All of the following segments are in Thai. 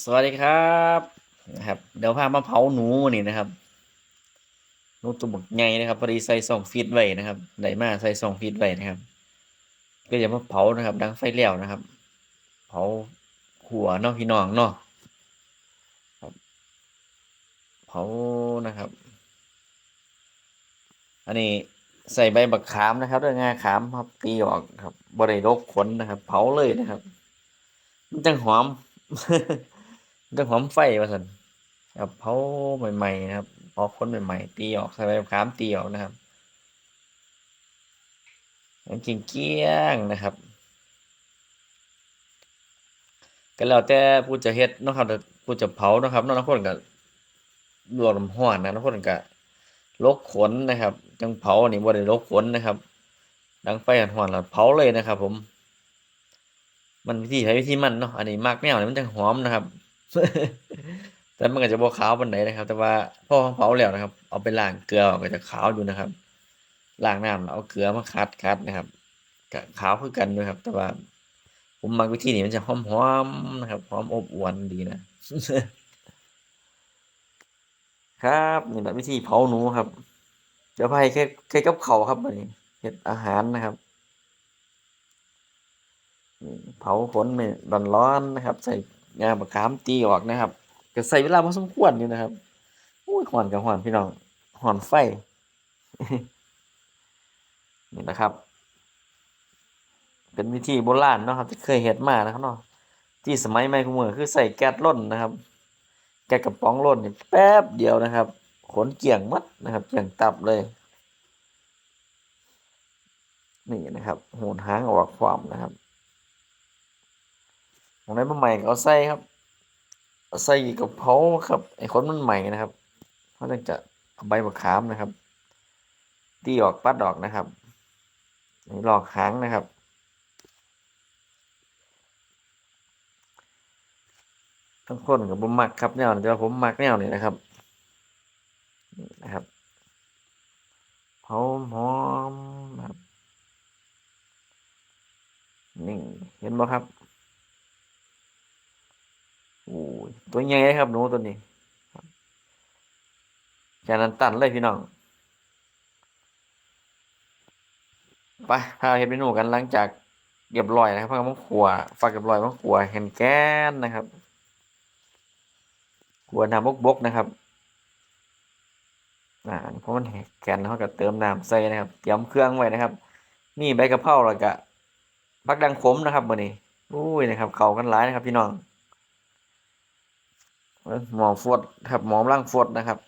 สวัสดีครับนะครับ เดี๋ยวพามาเผาหนูนี่นะครับหนูตัวบกใหญ่นะครับพอดีใส่สองฟีตไว้นะครับได้มาใส่สองฟีตไว้นะครับ ก็จะมาเผานะครับ ดังไฟแล้วนะครับ เผาหัวเนาะพี่น้องเนาะครับเผานะครับ อันนี้ใส่ใบบักขามนะครับด้วยงาขามครับตีออกครับบริโรคขนนะครับ เผาเลยนะครับ มันจังหอม มันจังหอมไฟว่าสันครับเผาใหม่ๆนะครับเผาคนใหม่ๆตีออกใส่ใบบักขามตีออกนะครับมันเกี้ยงนะครับก็แล้วแต่ผู้จะเฮ็ดนะครับผู้จะเผาเนาะครับนาะบางคนก็ลวกน้ำร้อนนะบางคนก็ลกขนนะครับจังเผานี่บ่ได้ลกขนนะครับ ดังไฟร้อนแล้วเผาเลยนะครับ ผม มันวิธีใช้วิธีมันเนาะอันนี้มากแนวนี่มันจังหอมนะครับ แต่มันก็จะบ่ขาวปานใดนนะครับ แต่ว่าพอเผาแล้วนะครับ เอาไปล้างเกลือก็จะขาวอยู่นะครับล้างน้ำแล้วเอาเกลือมาคัดๆนะครับก็ขาวคือกันด้วยครับ แต่ว่า ผมมักวิธีนี้มันจะหอมๆนะครับหอมอบอวลดีนะครับนี่แหละวิธีเผาหนูครับเดี๋ยวพาให้แค่แค่กับเขาครับบัดนี้เฮ็ดอาหารนะครับเผาขนไม่ร้อนๆนะครับ ใส่ งาบักขามตีออกนะครับก็ใส่เวลาพอสมควรอยู่นะครับอุ้ยฮ้อนก็ฮ้อนพี่น้องฮ้อนไฟนี่นะครับ เป็นวิธีโบราณเนาะครับ ที่เคยเฮ็ดมานะครับเนาะที่สมัยใหม่คุมื้อคือใส่แก๊สร่นนะครับ แก๊สกระป๋องร่นนี่แป๊บเดียวนะครับ ขนเกี่ยงหมดนะครับเกี่ยงตับเลย นี่นะครับโหนหางออกความนะครับ ของนั้นมาใหม่เอาใส่ครับเอาใส่กับเผาครับไอ้ขนมันใหม่นะครับเขาจึงจะเอาใบมะขามนะครับ ตีออกปัดออกนะครับนี่หลอกหางนะครับทั้งคนกับผมมักครับแนวนี้แต่ว่าผมมักแนวนี้นะครับนี่นะครับหอมหอมครับนี่เห็นบ่ครับโอ้ย ตัวใหญ่เลยครับหนูตัวนี้แค่นั้นตันเลยพี่น้อง ไปพาเห็ดเมนูกันหลังจากเรียบร้อยนะครับพักกับมะขัวฝากเรียบร้อยมะขัวเห็นแก้นนะครับขัวน้ำบกๆนะครับอ่าเพราะมันแหกแกนเขาก็เติมน้ำใส่นะครับเตรียมเครื่องไว้นะครับ นี่ใบกะเพราแล้วก็ผักดังขมนะครับมื้อนี้อุ้ยนะครับ เข้ากันหลายนะครับพี่น้อง หมอฟดครับหมอมล่างฟดนะครับ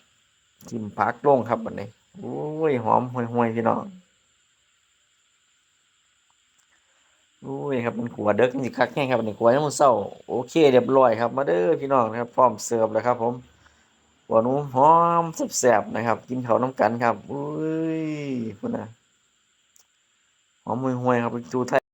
จิ้มผักลงครับมื้อนี้อุ้ยหอมห่วยๆพี่น้องอุ้ยครับมันขัวเด็กนี่คักแห้งครับนนี้ขัวยามมื้อเช้าโอเคเรียบร้อยครับ มาเด้อพี่น้องนะครับพร้อมเสิร์ฟแล้วครับ ผมหัวหนูหอมแซ่บๆนะครับ กินเขาน้ำกันครับอุ้ยพุ่นนะหอมห่วยๆครับไปดูไทย